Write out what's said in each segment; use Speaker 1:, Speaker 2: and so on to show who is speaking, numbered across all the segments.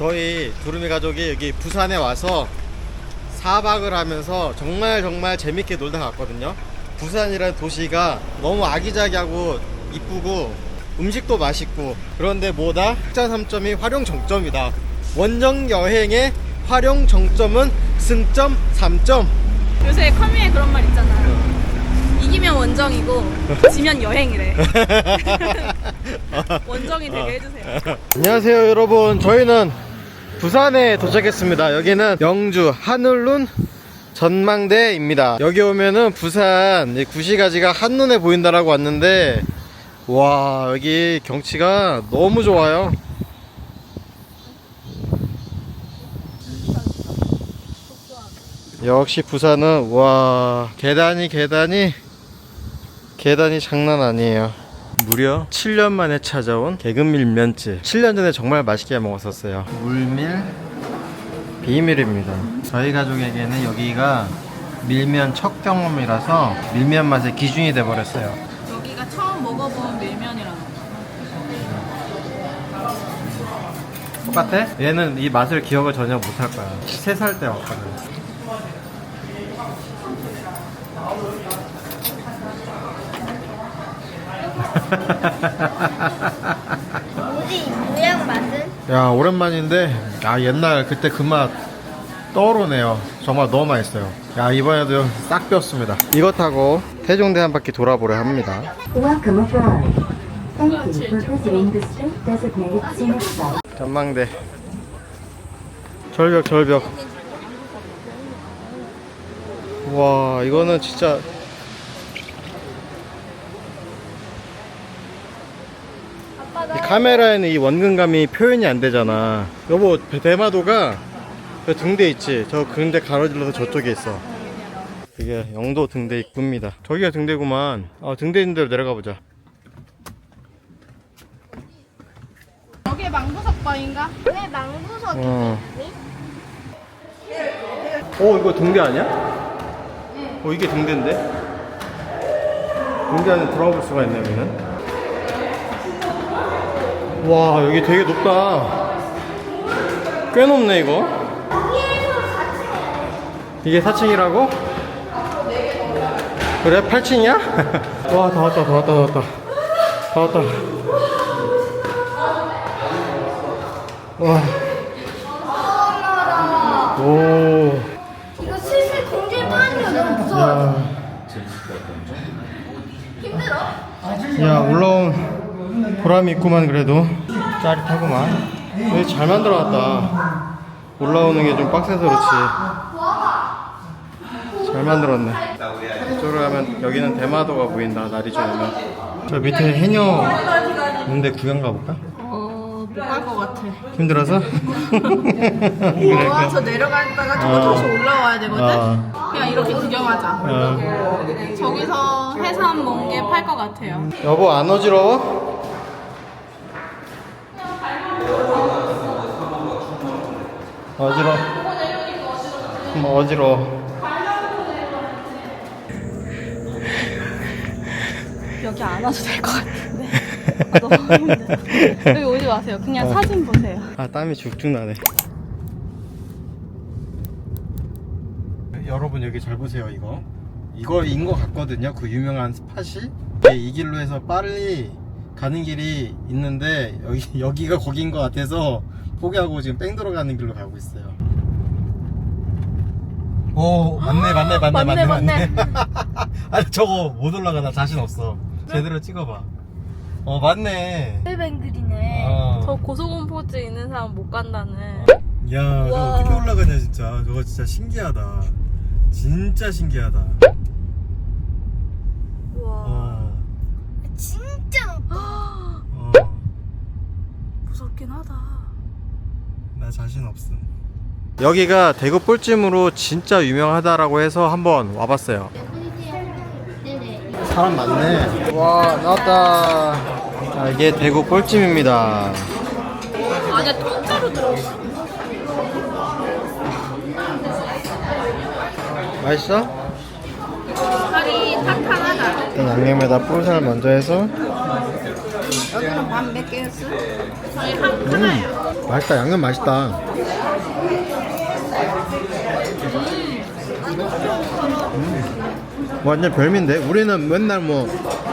Speaker 1: 저희 두루미 가족이 여기 부산에 와서 4박을 하면서 정말 정말 재밌게 놀다 갔거든요. 부산이라는 도시가 너무 아기자기하고 이쁘고 음식도 맛있고 그런데 뭐다? 특장 3점이 활용 정점이다. 원정 여행의 활용 정점은 승점 3점.
Speaker 2: 요새 커미에 그런 말 있잖아요. 이기면 원정이고 지면 여행이래. 원정이 되게 해주세요.
Speaker 1: 안녕하세요 여러분 저희는 부산에 도착했습니다. 여기는 영주 하늘룬 전망대입니다. 여기 오면은 부산 이 구시가지가 한눈에 보인다라고 왔는데 와 여기 경치가 너무 좋아요. 역시 부산은 와 계단이 계단이 계단이 장난 아니에요 무려 7년 만에 찾아온 개근밀면집. 7년 전에 정말 맛있게 먹었었어요. 물밀? 비밀입니다. 저희 가족에게는 여기가 밀면 첫 경험이라서 밀면 맛의 기준이 돼버렸어요.
Speaker 2: 여기가 처음 먹어본 밀면이라는 거.
Speaker 1: 똑같아? 얘는 이 맛을 기억을 전혀 못할 거야. 3살 때 왔거든
Speaker 3: 뭐지? 모양 맛은?
Speaker 1: 야 오랜만인데 아 옛날 그때 그 맛 떠오르네요. 정말 너무 맛있어요. 야 이번에도 싹 비웠습니다. 이거 타고 태종대 한 바퀴 돌아보려 합니다.
Speaker 4: Welcome aboard. Thank you for visiting the state designated scenic site.
Speaker 1: 전망대. 절벽 절벽. 와 이거는 진짜 이 카메라에는 이 원근감이 표현이 안 되잖아 여보 대- 대마도가 저 등대 있지 저 등대 가로질러서 저쪽에 있어 이게 영도 등대 입구입니다 저기가 등대구만 아 등대 있는 데로 내려가 보자
Speaker 2: 여기 망부석방인가?
Speaker 3: 왜 망부석이
Speaker 1: 어.
Speaker 3: 있니?
Speaker 1: 어 이거 등대 아니야? 어 이게 등대인데? 등대 안에 들어가 볼 수가 있네 여기는 와 여기 되게 높다. 꽤 높네 이거. 이게 4층이라고? 그래? 8층이야? 와 다 왔다 다 왔다 다 왔다. 다 왔다. 와 오.
Speaker 3: 이거 슬슬 공주에 빠지면 너무 무서워.
Speaker 1: 야,
Speaker 3: 힘들어?
Speaker 1: 야 올라온 보람이 있구만 그래도 짜릿하구만 여기 잘 만들어놨다 올라오는 게 좀 빡세서 그렇지 잘 만들었네 이쪽으로 가면 여기는 대마도가 보인다 날이 좋으면 저 밑에 해녀 있는데 구경 가볼까?
Speaker 2: 어, 못갈것 같아.
Speaker 1: 힘들어서?
Speaker 2: 와, 저 내려갔다가 저거
Speaker 1: 어.
Speaker 2: 다시 올라와야 되거든?
Speaker 1: 아,
Speaker 2: 그냥 이렇게 구경하자.
Speaker 1: 아.
Speaker 2: 저기서 해삼 멍게 팔 것 같아요.
Speaker 1: 여보 안 어지러워? 어지러워 음, 어지러워
Speaker 2: 여기 안 와도 될 것 같은데. 아, 너무 힘들어. 여기 오지 마세요. 그냥
Speaker 1: 어.
Speaker 2: 사진 보세요.
Speaker 1: 아 땀이 죽죽 나네 여러분 여기 잘 보세요 이거 이거인 것 같거든요 그 유명한 스팟이 네, 이 길로 해서 빨리 가는 길이 있는데 여기, 여기가 거기인 것 같아서 포기하고 지금 뺑 들어가는 길로 가고 있어요 오 맞네 맞네 맞네
Speaker 2: 맞네,
Speaker 1: 맞네 아니 저거 못 올라가 나 자신 없어 제대로 찍어봐 어 맞네
Speaker 3: 뱅글뱅글이네
Speaker 1: 어.
Speaker 2: 저 고소공포증 있는 사람 못 간다는.
Speaker 1: 야, 저거
Speaker 2: 와.
Speaker 1: 어떻게 올라가냐 진짜. 저거 진짜 신기하다. 진짜 신기하다.
Speaker 2: 우와.
Speaker 1: 어,
Speaker 3: 진짜 높다
Speaker 1: 어,
Speaker 2: 무섭긴 하다.
Speaker 1: 나 자신 없음. 여기가 대구 꿀찜으로 진짜 유명하다라고 해서 한번 와봤어요. 사람 많네. 와, 나왔다. 자, 이게 대구 꿀찜입니다.
Speaker 2: 안에 통짜로 들어있어.
Speaker 1: 맛있어?
Speaker 2: 살이 탄탄하다.
Speaker 1: 일단 양념에다 볼살 먼저 해서
Speaker 5: 여기는 밥 몇 개였어?
Speaker 1: 음, 맛있다. 양념 맛있다. 음, 완전 별미인데? 우리는 맨날 뭐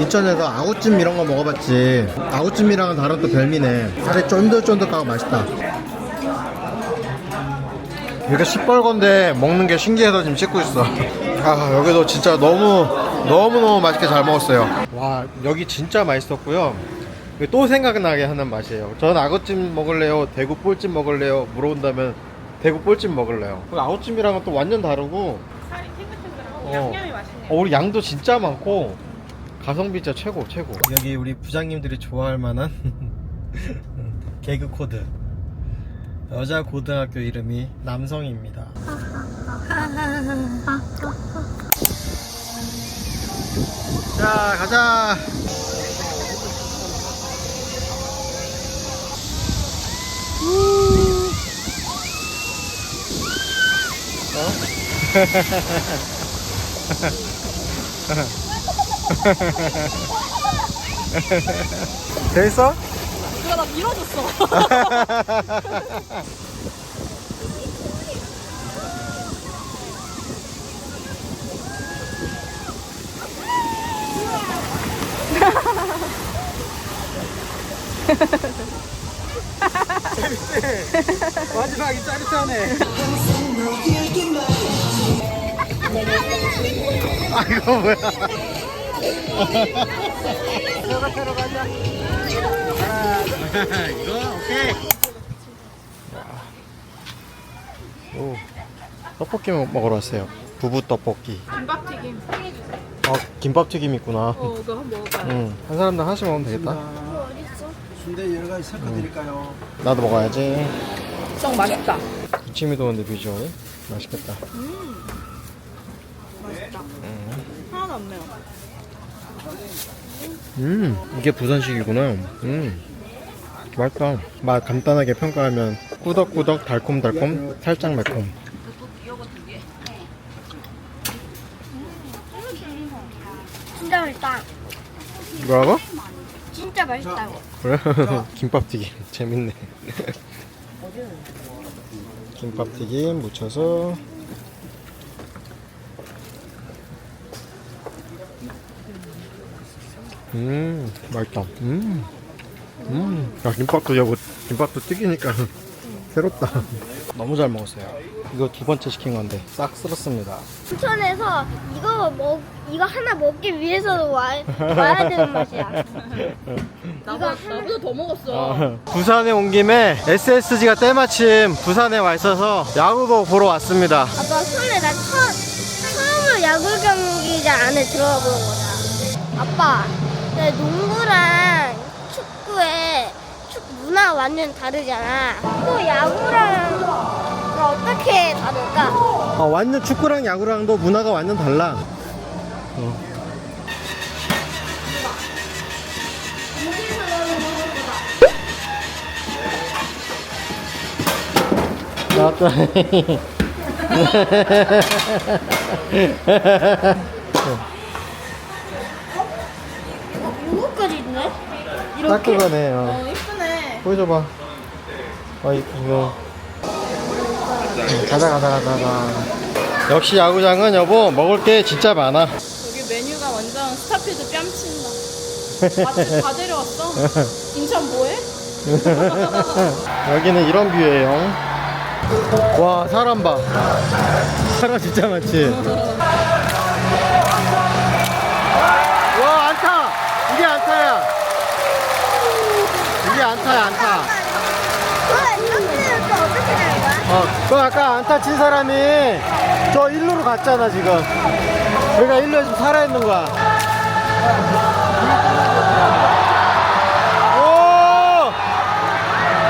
Speaker 1: 인천에서 아구찜 이런 거 먹어봤지. 아구찜이랑은 다른 또 별미네. 살이 쫀득쫀득하고 맛있다. 이렇게 시뻘건데 먹는 게 신기해서 지금 찍고 있어. 아 여기도 진짜 너무 너무 너무 맛있게 잘 먹었어요. 와 여기 진짜 맛있었고요. 또 생각나게 하는 맛이에요. 전 아구찜 먹을래요, 대구 볼찜 먹을래요. 물어본다면 대구 볼찜 먹을래요. 그 아구찜이랑은 또 완전 다르고.
Speaker 2: 살이 탱글탱글하고
Speaker 1: 어.
Speaker 2: 양념이 맛있네요.
Speaker 1: 어, 우리 양도 진짜 많고 가성비 진짜 최고 최고. 여기 우리 부장님들이 좋아할 만한 개그 코드. 여자 고등학교 이름이 남성입니다. 자, 가자. 재밌어?
Speaker 2: 누가 나 밀어줬어.
Speaker 1: 마지막이 짜릿하네. 아 이거 뭐야? 들어가 들어가자. 이거 오케이. 오 떡볶이 먹- 먹으러 왔어요. 부부 떡볶이.
Speaker 2: 김밥튀김.
Speaker 1: 아 김밥 튀김 있구나.
Speaker 2: 어, 그거 한번 먹어봐요.
Speaker 1: 응. 한 사람당 하나씩 먹으면 되겠다.
Speaker 6: 순대 여러 가지 섞어 드릴까요?
Speaker 1: 나도 먹어야지.
Speaker 2: 썩 맛있다.
Speaker 1: 부침이도 근데 비주얼이 맛있겠다.
Speaker 2: 맛있다. 하나도 안 매워.
Speaker 1: 음, 이게 부산식이구나. 음, 맛있다. 맛 간단하게 평가하면 꾸덕꾸덕, 달콤달콤, 살짝 매콤.
Speaker 3: 진짜 맛있다.
Speaker 1: 뭐라고?
Speaker 3: 진짜 맛있다고.
Speaker 1: 그래? 김밥튀김 재밌네. 김밥튀김 묻혀서 음 맛있다. 음, 음. 야 김밥도 여보 김밥도 튀기니까 새롭다. 너무 잘 먹었어요. 이거 두 번째 시킨 건데 싹 쓸었습니다.
Speaker 3: 인천에서 이거 먹 이거 하나 먹기 위해서 와, 와야 되는 맛이야.
Speaker 2: 나보다, 나보다 더 먹었어.
Speaker 1: 어, 부산에 온 김에 SSG가 때마침 부산에 와 있어서 야구도 보러 왔습니다.
Speaker 3: 아빠 설레 나 처, 처음으로 야구 경기장 안에 들어가 보는 거다. 아빠, 나 농구랑 축구에 축 문화 완전 다르잖아. 또 야구랑 어떻게 다를까?
Speaker 1: 어, 완전 축구랑 야구랑도 문화가 완전 달라. 어. 나왔다.
Speaker 3: 이거까지 있네?
Speaker 1: 딱 그거네. 어. 보여줘봐. 어, 이- 이거. 가자, 가자, 가자, 가자. 역시 야구장은 여보, 먹을 게 진짜 많아.
Speaker 2: 여기 메뉴가 완전 스타필드 뺨친다. 마트 다 데려왔어? 인천 뭐해?
Speaker 1: 여기는 이런 뷰예요. 와, 사람 봐. 사람 진짜 많지? 와, 안타! 이게 안타야! 이게 안타야, 안타.
Speaker 3: 그거 이렇게 또 어떻게 되는 거야?
Speaker 1: 어, 그 아까 안타 친 사람이 저 일루로 갔잖아, 지금. 그러니까 일루에 지금 살아 있는 거야. 오!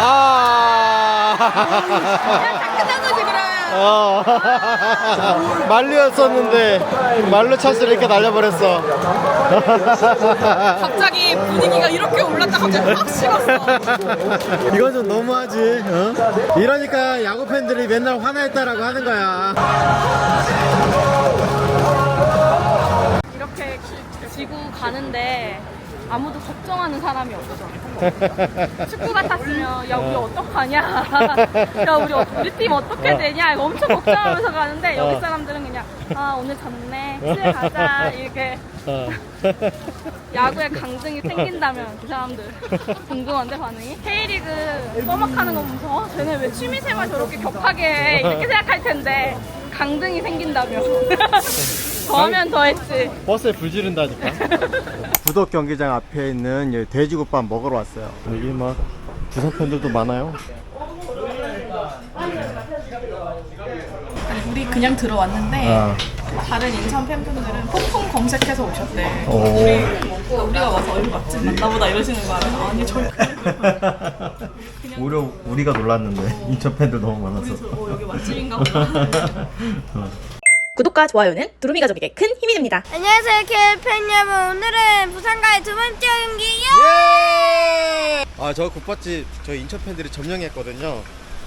Speaker 1: 아!
Speaker 2: 그러면.
Speaker 1: 어. 말루였었는데, 말루 찬스를 이렇게 날려버렸어.
Speaker 2: 갑자기 분위기가 이렇게 올랐다 갑자기 확 식었어.
Speaker 1: 이건 좀 너무하지, 어? 이러니까 야구 팬들이 맨날 화나있다라고 하는 거야.
Speaker 2: 이렇게 지고 가는데 아무도 걱정하는 사람이 없어. 축구 같았으면 야 우리 어떡하냐, 야 우리 어- 우리 팀 어떻게 되냐? 이거 엄청 걱정하면서 가는데 여기
Speaker 1: 어.
Speaker 2: 사람들은 그냥 아 오늘 졌네, 집에 가자. 이렇게
Speaker 1: 어.
Speaker 2: 야구에 강등이 생긴다면 그 사람들 궁금한데 반응이? K리그 써먹하는 거 보면서 어, 쟤네 왜 취미생활 저렇게 격하게 해 이렇게 생각할 텐데? 강등이 생긴다면 더하면 더했지
Speaker 1: 버스에 불 지른다니까. 구덕 경기장 앞에 있는 여기 돼지국밥 먹으러 왔어요. 여기 막 부산 팬들도 많아요.
Speaker 2: 우리 그냥 들어왔는데
Speaker 1: 아,
Speaker 2: 다른 인천 팬분들은 폭풍 검색해서 오셨대
Speaker 1: 오.
Speaker 2: 우리, 우리가 와서 얼굴 맛집 맞나보다 이러시는 거 알아요? 아니 저희
Speaker 1: 오히려 우리가 놀랐는데 인천 팬들 너무 많아서.
Speaker 2: 어, 여기 맛집인가 보다
Speaker 5: 구독과 좋아요는 두루미 가족에게 큰 힘이 됩니다.
Speaker 3: 안녕하세요, 켈팬 여러분. 오늘은 부산과의 두 번째 경기.
Speaker 1: 예! 아, 저 국밥집 저 인천 팬들이 점령했거든요.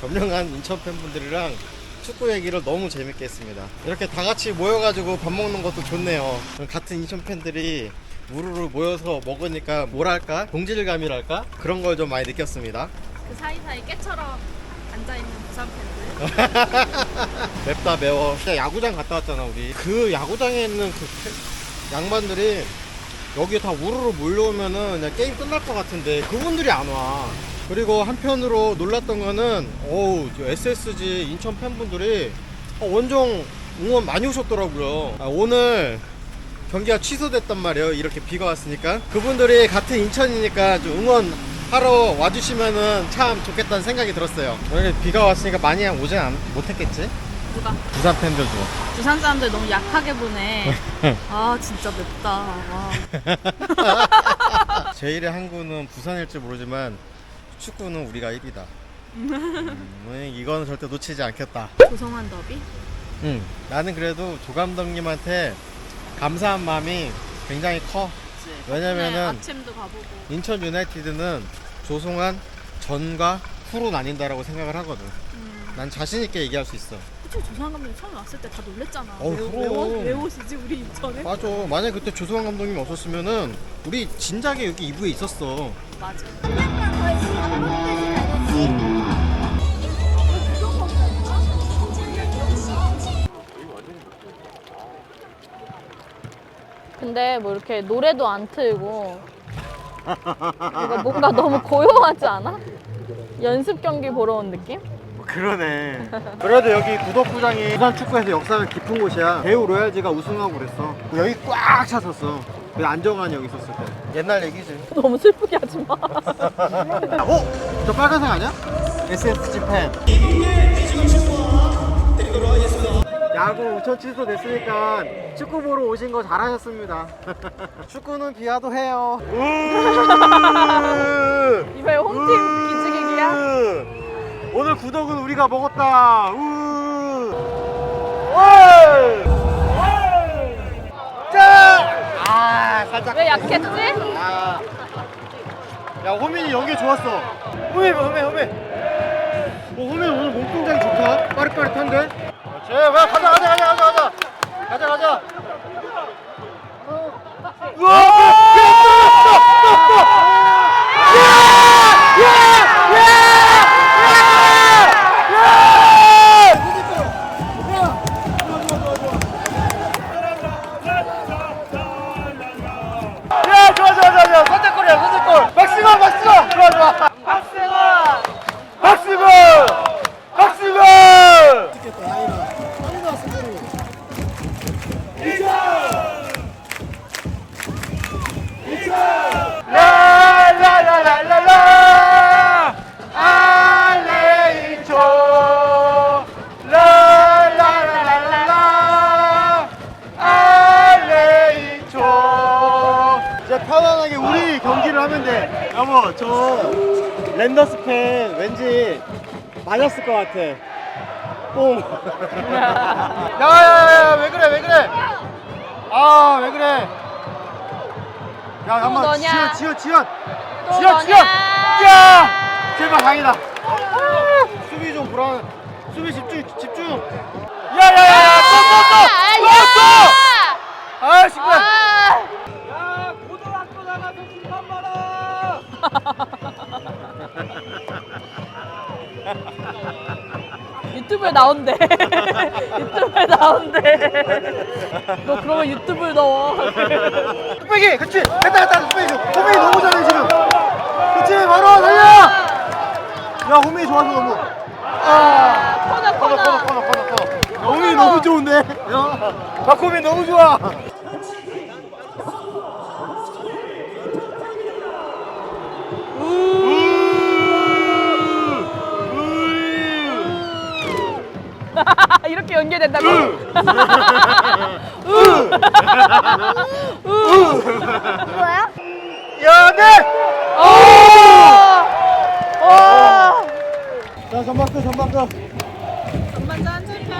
Speaker 1: 점령한 인천 팬분들이랑 축구 얘기를 너무 재밌게 했습니다. 이렇게 다 같이 모여가지고 밥 먹는 것도 좋네요. 같은 인천 팬들이 우르르 모여서 먹으니까 뭐랄까 동질감이랄까 그런 걸 좀 많이 느꼈습니다.
Speaker 2: 그 사이사이 깨처럼 앉아 있는 부산 팬들
Speaker 1: 맵다 매워. 진짜 야구장 갔다 왔잖아 우리. 그 야구장에 있는 그 팬- 양반들이 여기에 다 우르르 몰려오면은 그냥 게임 끝날 것 같은데 그분들이 안 와. 그리고 한편으로 놀랐던 거는 어우 저 SSG 인천 팬분들이 어, 원정 응원 많이 오셨더라고요. 아, 오늘 경기가 취소됐단 말이에요. 이렇게 비가 왔으니까 그분들이 같은 인천이니까 좀 응원 하러 와주시면은 참 좋겠다는 생각이 들었어요. 오늘 비가 왔으니까 많이 오진 않, 못했겠지?
Speaker 2: 누가?
Speaker 1: 부산 팬들도.
Speaker 2: 부산 사람들 너무 약하게 보네 아 진짜 맵다 와.
Speaker 1: 제1의 항구는 부산일지 모르지만 축구는 우리가 1위다. 음, 이건 절대 놓치지 않겠다.
Speaker 2: 조성한 더비?
Speaker 1: 음, 나는 그래도 조 감독님한테 감사한 마음이 굉장히 커. 왜냐면은
Speaker 2: 아침도 가보고
Speaker 1: 인천 유나이티드는 조성한 전과 후로 나뉜다라고 생각을 하거든.
Speaker 2: 음.
Speaker 1: 난 자신 있게 얘기할 수 있어.
Speaker 2: 그치 조성한 감독님 처음에 왔을 때 다 놀랬잖아
Speaker 1: 어우,
Speaker 2: 왜,
Speaker 1: 그럼.
Speaker 2: 왜, 오- 왜 오시지 우리 인천에?
Speaker 1: 맞아. 만약 그때 조성환 감독님 없었으면은 우리 진작에 여기 2부에 있었어.
Speaker 2: 맞아 근데 뭐 이렇게 노래도 안 틀고 이거 뭔가 너무 고요하지 않아? 연습 경기 보러 온 느낌?
Speaker 1: 그러네. 그래도 여기 구덕구장이 부산 축구에서 역사가 깊은 곳이야. 대우 로얄즈가 우승하고 그랬어. 여기 꽉 찼었어. 그 안정환이 여기 있었을 때. 옛날 얘기지.
Speaker 2: 너무 슬프게 하지 마.
Speaker 1: 어? 저 빨간색 아니야? SSG 팬. 야구 우천 취소됐으니까 축구 보러 오신 거 잘하셨습니다. 축구는 비와도 해요.
Speaker 2: 이번에 홈팀 기지개기야?
Speaker 1: 으. 오늘 구덕은 우리가 먹었다. 우. 자! 아, 살짝.
Speaker 2: 왜 약했지?
Speaker 1: 아. 야, 호민이 연기 좋았어. 호민, 호민, 호민. 어, 호민 오늘 몸 동작이 좋다. 빠릿빠릿한데? 가자, 가자, 가자, 가자. 가자, 맞았을 것 같아. 뽕 야야야야 왜 그래 왜 그래? 아 왜 그래? 야 한번
Speaker 2: 너냐?
Speaker 1: 지연 지연 지연.
Speaker 2: 또
Speaker 1: 지연
Speaker 2: 너냐?
Speaker 1: 지연. 야! 제발 다행이다. 수비 좀 불안 수비 집중 집중. 야야야야 또 또 또 또또. 아, 시끄러.
Speaker 2: 아,
Speaker 6: 야 고등학교 나가서 김밥
Speaker 2: 유튜브에 나온대. 유튜브에 나온대. 너 그러면 유튜브에 넣어.
Speaker 1: 뚝배기 그치. 됐다 됐다. 뚝배기 호민이 너무 잘해 지금. 그치 바로 달려! 야 호민이 좋아서 너무. 아
Speaker 2: 코너
Speaker 1: 코너.
Speaker 2: 코너.
Speaker 1: 코너 코너 코너. 코너. 야, 호민이 너무 좋은데? 야 박호민 너무 좋아
Speaker 2: 이렇게 연결된다고?
Speaker 3: 뭐야?
Speaker 1: 야 네!
Speaker 2: 오! 오!
Speaker 1: 자 전박도 전박도
Speaker 2: 전반전 챔피언.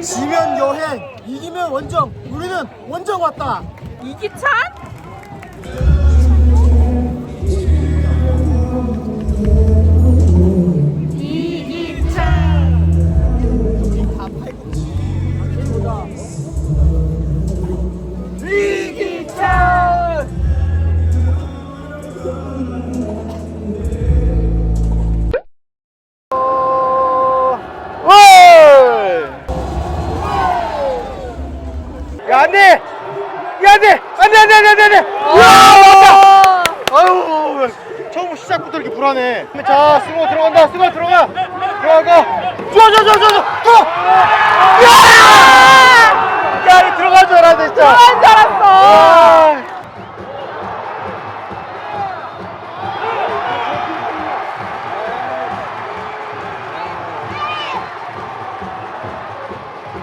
Speaker 1: 지면 여행 이기면 원정 우리는 원정 왔다
Speaker 2: 이기찬?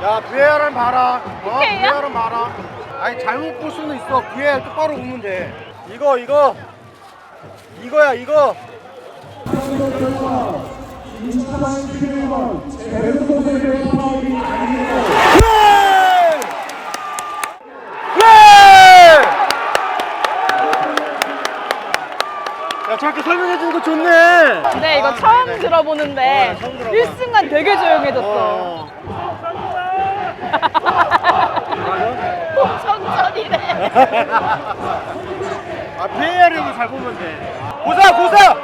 Speaker 1: 야 VAR은 봐라 어? VAR은 봐라 아니 잘못 볼 수는 있어 VAR 똑바로 보면 돼 이거 이거 이거야 이거 왜! 왜! 야 저렇게 설명해 주는 거 좋네
Speaker 2: 근데 이거
Speaker 1: 아,
Speaker 2: 처음
Speaker 1: 네네.
Speaker 2: 들어보는데
Speaker 1: 어, 처음 들어봐.
Speaker 2: 1순간 되게 조용해졌어.
Speaker 1: 어.
Speaker 2: 천천히래.
Speaker 1: 아 VAR을 잘 보면 돼 고사 고사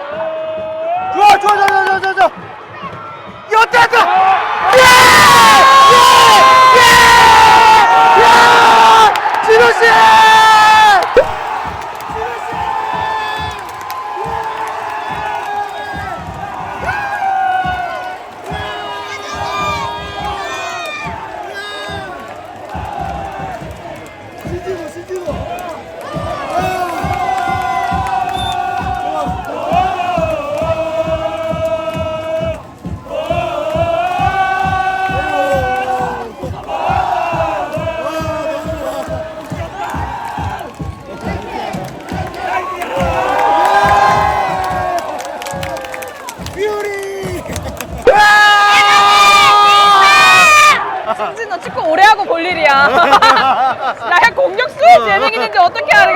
Speaker 2: 재능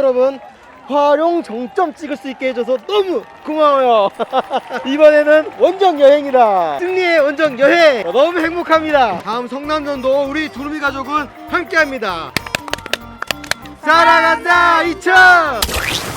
Speaker 1: 여러분 활용 정점 찍을 수 있게 해줘서 너무 고마워요. 이번에는 원정 여행이다 승리의 원정 여행. 너무 행복합니다. 다음 성남전도 우리 두루미 가족은 함께합니다. 사랑한다 2000